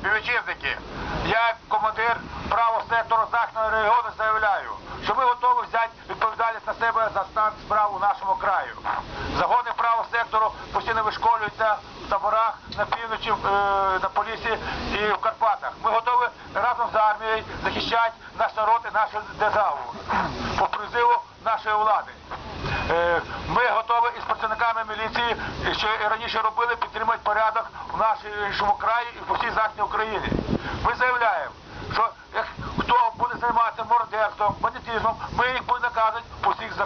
співвітчизники, я командир правого сектору західного регіону заявляю, що ми готові взяти відповідальність на себе за стан справ у нашому краю. Загони правого сектору постійно вишколюються в таборах на півночі, е, на Полісі і в Карпатах. Ми готові разом з армією захищати наш народ і нашу державу по призиву нашої влади. Е, Ми готові із працівниками міліції, що і раніше робили, підтримати порядок в нашому краї і по всій Західній Україні. Ми заявляємо, що як хто буде займатися мародерством, бандитизмом, ми їх будемо наказувати по всіх е,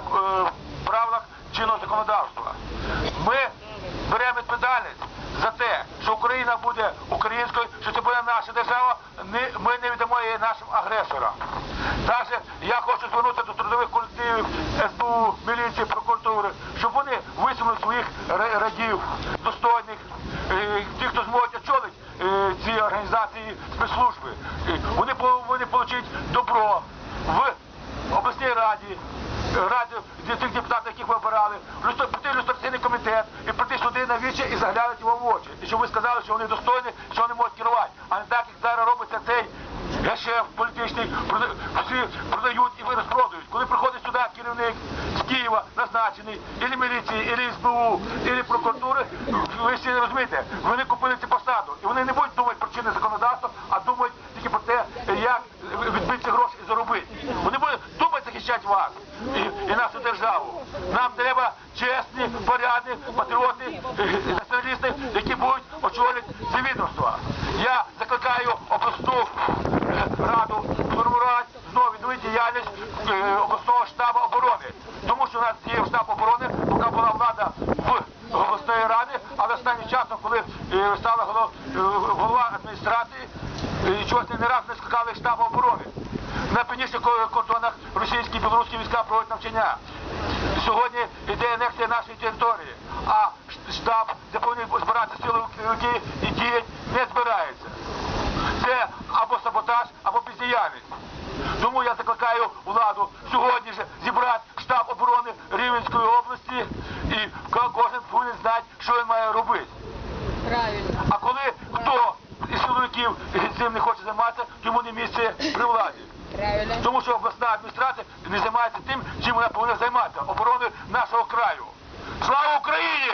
правилах чинного законодавства. Ми беремо відповідальність за те, що Україна буде українською, що це буде наша держава, ми не віддамо її нашим агресорам. Далі я хочу звернутися до трудових колективів СБУ, міліції, прокуратури, щоб вони висунули своїх ра- радів, достойних, е, ті, хто зможуть очолити е, ці організації спецслужби. Вони повинні отримати добро в обласній раді, раді тих депутатів, яких ви обирали, прийти люстраційний комітет і прийти сюди на вічі і заглянути його в очі. І щоб ви сказали, що вони достойні, що вони можуть керувати. А не так, як зараз робиться цей гешеф політичний, всі продають і ви розпродають. Коли приходить сюди керівник з Києва, назначений, і міліції, і СБУ, і прокуратури, ви всі розумієте, вони купили цю посаду. І вони не будуть думати про чинне законодавство, а думають тільки про те, як відбити ці гроші і заробити. Вони будуть думати захищати вас і, і нашу державу. Нам треба чесні, порядні патріоти, е, націоналісти, які будуть очолювати це відомство. Я закликаю голова адміністрації, е, чогось не раз не скликали штаб оборони. На північних кордонах російські і білоруські війська проводять навчання. Сьогодні йде анексія нашої території, а штаб, де повинні збиратися сили які і діять, не збирається. Це або саботаж, або бездіяльність. Тому я закликаю владу сьогодні ж зібрати штаб оборони Рівненської області і кожен повинен знати, що він має робити. Правильно. А коли хто із силовиків цим не хоче займатися, йому не місце при владі. Правильно. Тому що обласна адміністрація не займається тим, чим вона повинна займатися обороною нашого краю. Слава Україні!